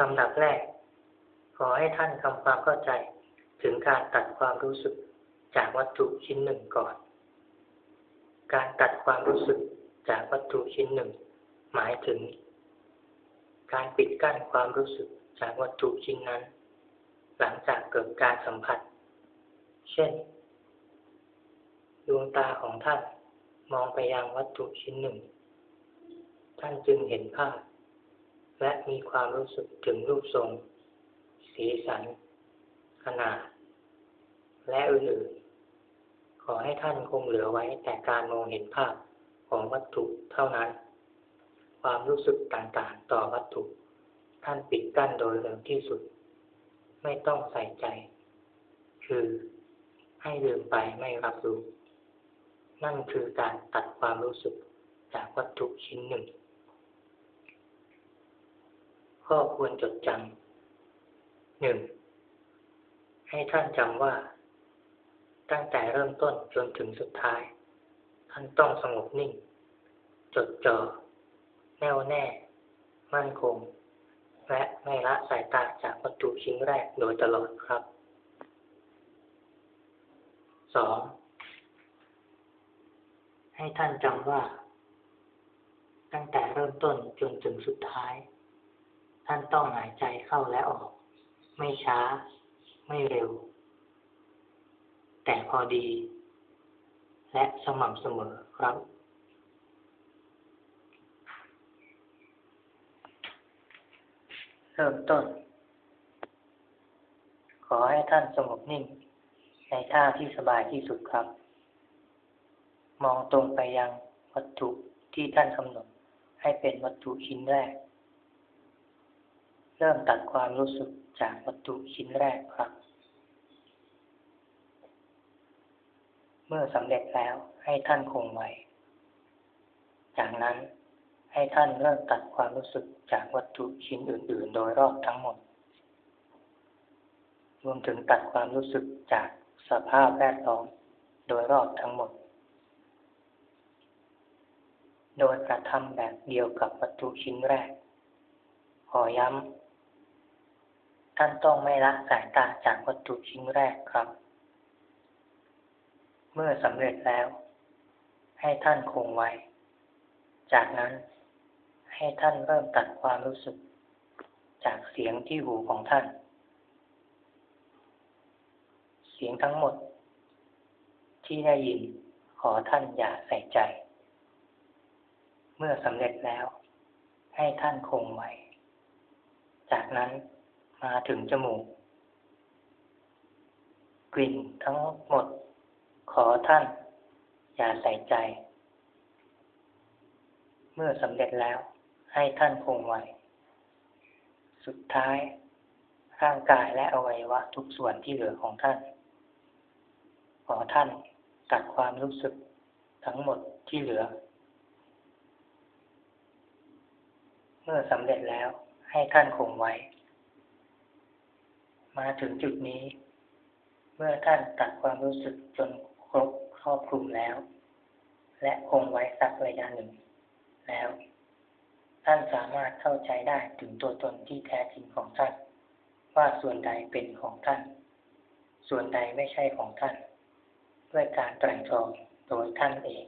ลำดับแรก ขอให้ท่านทำความเข้าใจถึงการตัดความรู้สึกจากวัตถุชิ้นหนึ่งก่อน การตัดความรู้สึกจากวัตถุชิ้นหนึ่ง หมายถึง การปิดกั้นความรู้สึกจากวัตถุชิ้นนั้น หลังจากเกิดการสัมผัส เช่น ดวงตาของท่านมองไปยังวัตถุชิ้นหนึ่ง ท่านจึงเห็นภาพ และมีความรู้สึกถึงรูปทรง สีสัน ขนาด และอื่นๆ ขอให้ท่านคงเหลือไว้แต่การมองเห็นภาพของวัตถุเท่านั้น ความรู้สึกต่างๆ ต่อวัตถุ ท่านปิดกั้นโดยเร็วที่สุด ไม่ต้องใส่ใจ คือให้ลืมไปไม่รับรู้ นั่นคือการตัดความรู้สึกจากวัตถุชิ้นหนึ่ง ข้อควรจดจำหนึ่งให้ท่านจำว่า ตั้งแต่เริ่มต้นจนถึงสุดท้าย ท่านต้องสงบนิ่ง จดจ่อแน่วแน่ มั่นคง และไม่ละสายตาจากวัตถุชิ้นแรกโดยตลอดครับสองให้ท่านจำว่า ตั้งแต่เริ่มต้นจนถึงสุดท้าย ท่านต้องหายใจเข้าและออก ไม่ช้า ไม่เร็ว แต่พอดี และสม่ำเสมอครับเริ่มต้น ขอให้ท่านสงบนิ่ง ในท่าที่สบายที่สุดครับ มองตรงไปยังวัตถุที่ท่านกำหนดให้เป็นวัตถุชิ้นแรก เริ่มตัดความรู้สึกจากวัตถุชิ้นแรกครับ เมื่อสำเร็จแล้วให้ท่านคงไว้ จากนั้นให้ท่านเริ่มตัดความรู้สึกจากวัตถุชิ้นอื่น ๆ โดยรอบทั้งหมด รวมถึงตัดความรู้สึกจากสภาพแวดล้อมโดยรอบทั้งหมด โดยกระทำแบบเดียวกับวัตถุชิ้นแรก ขอย้ำ ท่านต้องไม่ละสายตาจากวัตถุชิ้นแรกครับ เมื่อสำเร็จแล้ว ให้ท่านคงไว้ จากนั้นให้ท่านเริ่มตัดความรู้สึก จากเสียงที่หูของท่าน เสียงทั้งหมด ที่ได้ยินขอท่านอย่าใส่ใจ เมื่อสำเร็จแล้ว ให้ท่านคงไว้ จากนั้น มาถึงจมูก กลิ่นทั้งหมด ขอท่าน อย่าใส่ใจ เมื่อสำเร็จแล้วให้ท่านคงไว้ สุดท้าย ร่างกายและอวัยวะทุกส่วนที่เหลือของท่าน ขอท่านตัดความรู้สึกทั้งหมดที่เหลือ เมื่อสำเร็จแล้วให้ท่านคงไว้ มาถึงจุดนี้ เมื่อท่านตัดความรู้สึกจนครบครอบคลุมแล้ว และคงไว้สักระยะหนึ่ง แล้ว ท่านสามารถเข้าใจได้ถึงตัวตนที่แท้จริงของท่าน ว่าส่วนใดเป็นของท่าน ส่วนใดไม่ใช่ของท่าน ด้วยการไตร่ตรองโดยท่านเอง